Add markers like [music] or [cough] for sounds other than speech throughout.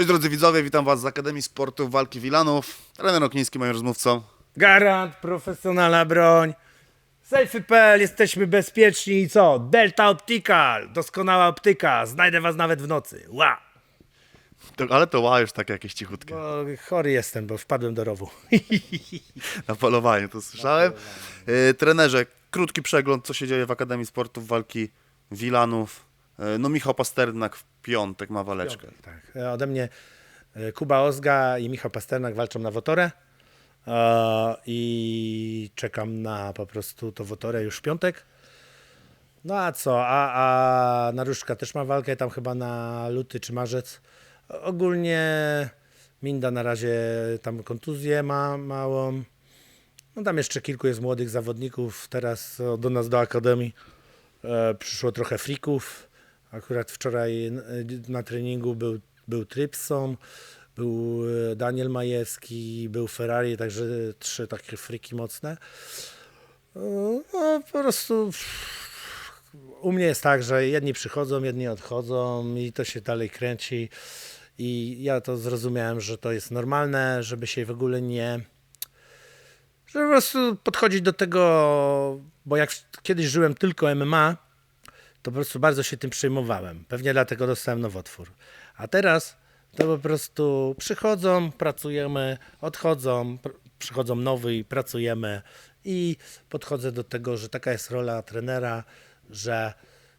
Cześć drodzy widzowie, witam was z Akademii Sportu Walki Wilanów. Trener Okniński, moim rozmówcą. Garant, profesjonalna broń. Safety.pl, jesteśmy bezpieczni i co? Delta Optical, doskonała optyka, znajdę was nawet w nocy. Ła! To, ale to ła już takie jakieś cichutkie. Bo chory jestem, bo wpadłem do rowu. [laughs] Na polowaniu to słyszałem. E, trenerze, krótki przegląd, co się dzieje w Akademii Sportu Walki Wilanów. E, no Michał Pasternak w piątek ma waleczkę. tak. E, Ode mnie e, Kuba Ozga i Michał Pasternak walczą na Wotorę. I czekam na po prostu to Wotorę już w piątek. No a co? A, a Naruszka też ma walkę tam chyba na luty czy marzec. Ogólnie Minda na razie tam kontuzję ma małą. No tam jeszcze kilku jest młodych zawodników. Teraz do nas do Akademii e, przyszło trochę frików. Akurat wczoraj e, na treningu był, był Trypson, był e, Daniel Majewski, był Ferrari, także trzy takie friki mocne. E, No, po prostu u mnie jest tak, że jedni przychodzą, jedni odchodzą i to się dalej kręci. I ja to zrozumiałem, że to jest normalne, żeby się w ogóle nie. Żeby po prostu podchodzić do tego, bo jak kiedyś żyłem tylko MMA, to po prostu bardzo się tym przejmowałem. Pewnie dlatego dostałem nowotwór. A teraz to po prostu przychodzą, pracujemy, odchodzą, pr- przychodzą nowi, pracujemy i podchodzę do tego, że taka jest rola trenera, że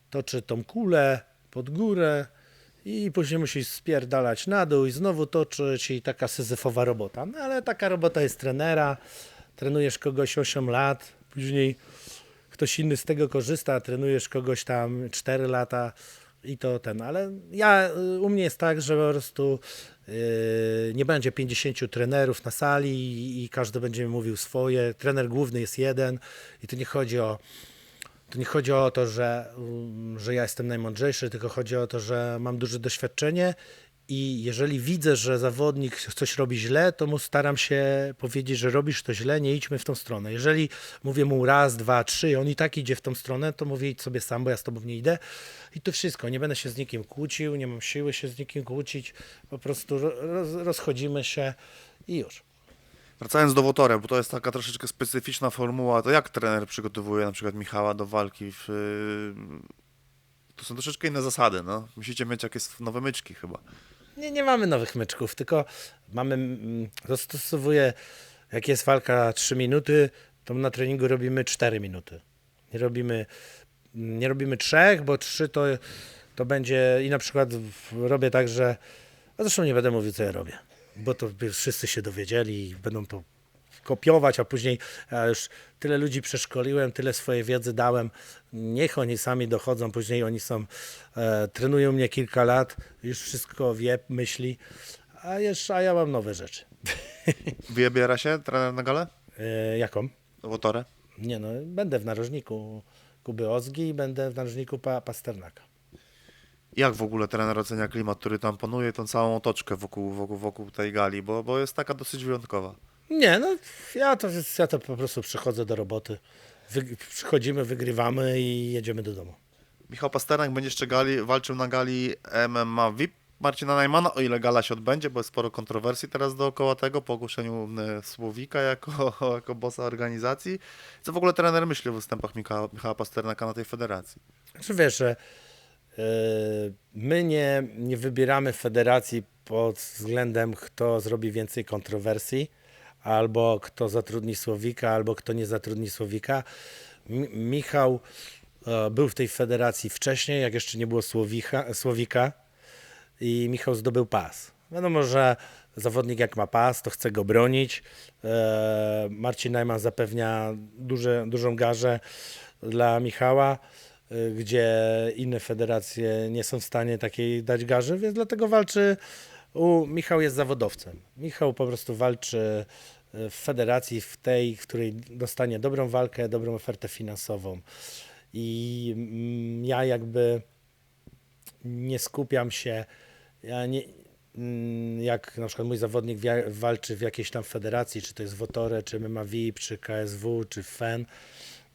toczy tą kulę pod górę i później musi spierdalać na dół i znowu toczyć i taka syzyfowa robota. No ale taka robota jest trenera, trenujesz kogoś 8 lat, później ktoś inny z tego korzysta, trenujesz kogoś tam 4 lata i to ten, ale ja, y, u mnie jest tak, że po prostu y, nie będzie 50 trenerów na sali i, każdy będzie mówił swoje. Trener główny jest jeden i tu nie chodzi o to nie chodzi o to, że, um, że ja jestem najmądrzejszy, tylko chodzi o to, że mam duże doświadczenie i jeżeli widzę, że zawodnik coś robi źle, to mu staram się powiedzieć, że robisz to źle, nie idźmy w tą stronę. Jeżeli mówię mu raz, dwa, trzy i on i tak idzie w tą stronę, to mówię idź sobie sam, bo ja z tobą nie idę. I to wszystko. Nie będę się z nikim kłócił, nie mam siły się z nikim kłócić. Po prostu ro- roz, rozchodzimy się i już. Wracając do Wotorę, bo to jest taka troszeczkę specyficzna formuła, to jak trener przygotowuje na przykład Michała do walki? W, y, to są troszeczkę inne zasady, no. Musicie mieć jakieś nowe myczki chyba. Nie, nie mamy nowych myczków, tylko mamy, mm, dostosowuję, jak jest walka 3 minuty, to na treningu robimy 4 minuty. Nie robimy, nie robimy trzech, bo trzy to, to będzie i na przykład robię tak, że, a zresztą nie będę mówił, co ja robię, bo to wszyscy się dowiedzieli i będą to kopiować, a później ja już tyle ludzi przeszkoliłem, tyle swojej wiedzy dałem. Niech oni sami dochodzą, później oni są, e, trenują mnie kilka lat, już wszystko wie, myśli, a jeszcze, a ja mam nowe rzeczy. [laughs] Wybiera się trener na galę? E, jaką? Wotorę? Nie no, będę w narożniku Kuby Ozgi i będę w narożniku pa, Pasternaka. Jak w ogóle trener ocenia klimat, który tam panuje, tą całą otoczkę wokół, wokół, wokół tej gali, bo, bo jest taka dosyć wyjątkowa. Nie, no ja to, ja to po prostu przychodzę do roboty. Wy, przychodzimy, wygrywamy i jedziemy do domu. Michał Pasternak będzie jeszcze gali, walczył na gali MMA VIP Marcina Najmana, o ile gala się odbędzie, bo jest sporo kontrowersji teraz dookoła tego, po ogłoszeniu Słowika jako, [laughs] jako bossa organizacji. Co w ogóle trener myśli o występach Michała, Michała Pasternaka na tej federacji? Znaczy wiesz, że e, my nie, nie wybieramy federacji pod względem, kto zrobi więcej kontrowersji, albo kto zatrudni Słowika, albo kto nie zatrudni Słowika. Mi- Michał e, był w tej federacji wcześniej, jak jeszcze nie było Słowika, Słowika i Michał zdobył pas. Wiadomo, że zawodnik jak ma pas, to chce go bronić. E, Marcin Najman zapewnia duże, dużą garzę dla Michała, e, gdzie inne federacje nie są w stanie takiej dać garzy, więc dlatego walczy. U, Michał jest zawodowcem. Michał po prostu walczy e, w federacji, w tej, w której dostanie dobrą walkę, dobrą ofertę finansową. I mm, ja jakby nie skupiam się, ja nie, mm, jak na przykład mój zawodnik walczy w jakiejś tam federacji, czy to jest Wotore, czy MMA VIP, czy KSW, czy FEN,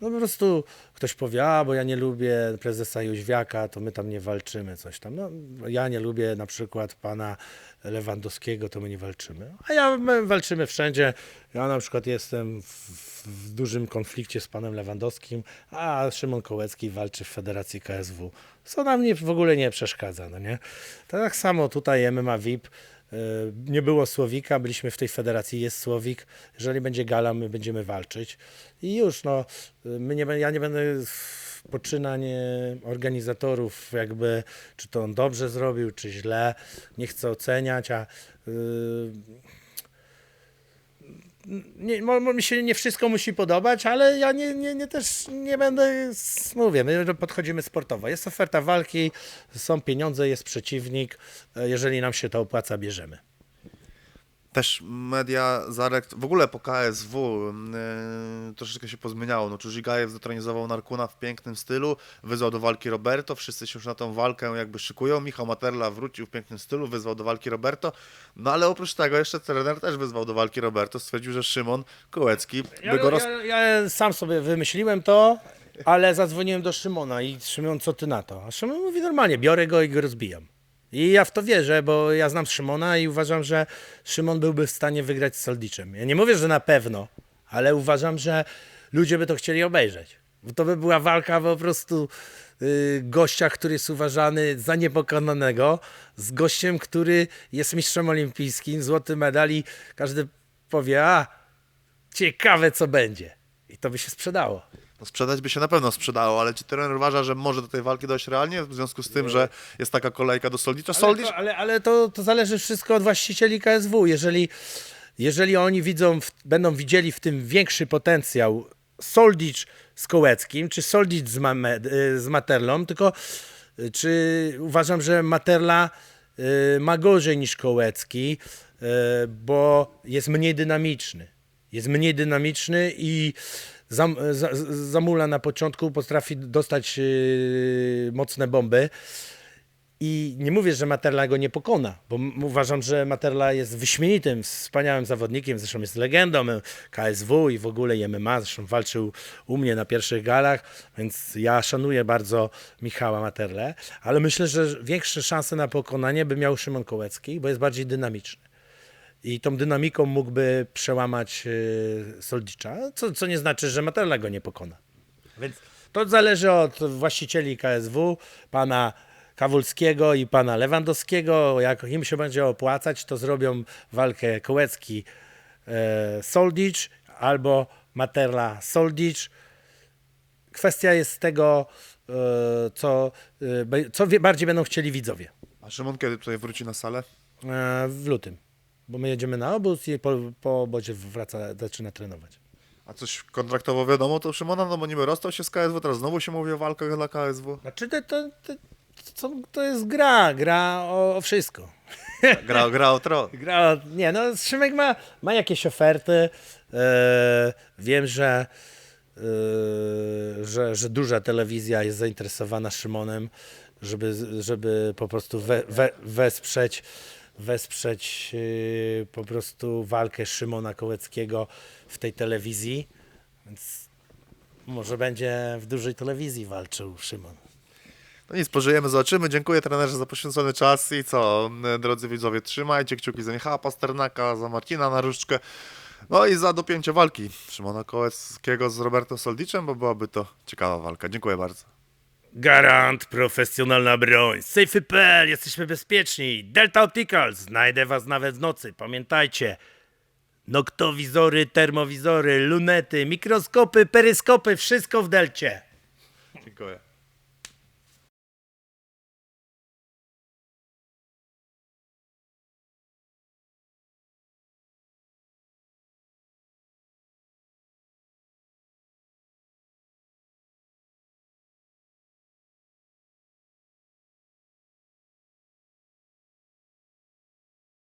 No po prostu ktoś powie, a bo ja nie lubię prezesa Jóźwiaka, to my tam nie walczymy, coś tam. No, ja nie lubię na przykład pana Lewandowskiego, to my nie walczymy. A ja, my walczymy wszędzie. Ja na przykład jestem w, w dużym konflikcie z panem Lewandowskim, a Szymon Kołecki walczy w Federacji KSW. Co nam nie, w ogóle nie przeszkadza, no nie? Tak samo tutaj MMA VIP. Y, Nie było Słowika, byliśmy w tej federacji, jest Słowik. Jeżeli będzie gala, my będziemy walczyć. I już, no, my nie, ja nie będę poczynań e, organizatorów, jakby, czy to on dobrze zrobił, czy źle. Nie chcę oceniać, a y, nie, mi się nie wszystko musi podobać, ale ja nie, nie, nie też nie będę, mówię, my podchodzimy sportowo. Jest oferta walki, są pieniądze, jest przeciwnik. E, Jeżeli nam się to opłaca, bierzemy. Też media Zarek, w ogóle po KSW yy, troszeczkę się pozmieniało. No, Czużygajew zatronizował Narkuna w pięknym stylu, wyzwał do walki Roberto, wszyscy się już na tą walkę jakby szykują. Michał Materla wrócił w pięknym stylu, wyzwał do walki Roberto. No ale oprócz tego jeszcze trener też wyzwał do walki Roberto. Stwierdził, że Szymon Kołecki Ja, by go roz... ja, ja sam sobie wymyśliłem to, ale zadzwoniłem do Szymona i Szymon, co ty na to? A Szymon mówi normalnie, biorę go i go rozbijam. I ja w to wierzę, bo ja znam Szymona i uważam, że Szymon byłby w stanie wygrać z Soldiczem. Ja nie mówię, że na pewno, ale uważam, że ludzie by to chcieli obejrzeć. Bo to by była walka po prostu y, gościa, który jest uważany za niepokonanego, z gościem, który jest mistrzem olimpijskim, złoty medal i każdy powie, a ciekawe co będzie. I to by się sprzedało. No, sprzedać by się na pewno sprzedało, ale czy trener uważa, że może do tej walki dojść realnie w związku z tym, że jest taka kolejka do Soldicza? Ale, Soldicz to, ale, ale to, to zależy wszystko od właścicieli KSW. Jeżeli, jeżeli oni widzą, w, będą widzieli w tym większy potencjał Soldicz z Kołeckim, czy Soldicz z, Mame, y, z Materlą, tylko y, czy uważam, że Materla y, ma gorzej niż Kołecki, bo jest mniej dynamiczny. Jest mniej dynamiczny i zam, za, zamula na początku, potrafi dostać y, mocne bomby. I nie mówię, że Materla go nie pokona, bo uważam, że Materla jest wyśmienitym, wspaniałym zawodnikiem, zresztą jest legendą KSW i w ogóle i MMA, zresztą walczył u mnie na pierwszych galach, więc ja szanuję bardzo Michała Materle, ale myślę, że większe szanse na pokonanie by miał Szymon Kołecki, bo jest bardziej dynamiczny. I tą dynamiką mógłby przełamać yy, Soldicza, co, co nie znaczy, że Materla go nie pokona. Więc to zależy od właścicieli KSW, pana Kawulskiego i pana Lewandowskiego. Jak im się będzie opłacać, to zrobią walkę Kołecki e, Soldicz albo Materla Soldicz. Kwestia jest tego, e, co, e, co bardziej będą chcieli widzowie A Szymon kiedy tutaj wróci na salę? w lutym. Bo my jedziemy na obóz i po, po obozie wraca, zaczyna trenować. A coś kontraktowo wiadomo to Szymona? No bo niby rozstał się z KSW, teraz znowu się mówi o walkach dla KSW. Znaczy to, to, to, to, to jest gra, gra o, o wszystko. [laughs] Gra, gra o tron. Gra, nie no, Szymek ma, ma jakieś oferty. E, wiem, że, e, że, że duża telewizja jest zainteresowana Szymonem, żeby, żeby po prostu we, we, wesprzeć, wesprzeć e, po prostu walkę Szymona Kołeckiego w tej telewizji. Więc może będzie w dużej telewizji walczył Szymon. No nic, pożyjemy, zobaczymy. Dziękuję trenerze za poświęcony czas i co, m, drodzy widzowie, trzymajcie kciuki za Michała Pasternaka, za Marcina Naruszczkę, no i za dopięcie walki Szymona Kołeckiego z Roberto Soldiczem, bo byłaby to ciekawa walka. Dziękuję bardzo. Garant, profesjonalna broń. Safety.pl, jesteśmy bezpieczni. Delta Opticals, znajdę was nawet w nocy. Pamiętajcie, noktowizory, termowizory, lunety, mikroskopy, peryskopy, wszystko w Delcie. Dziękuję.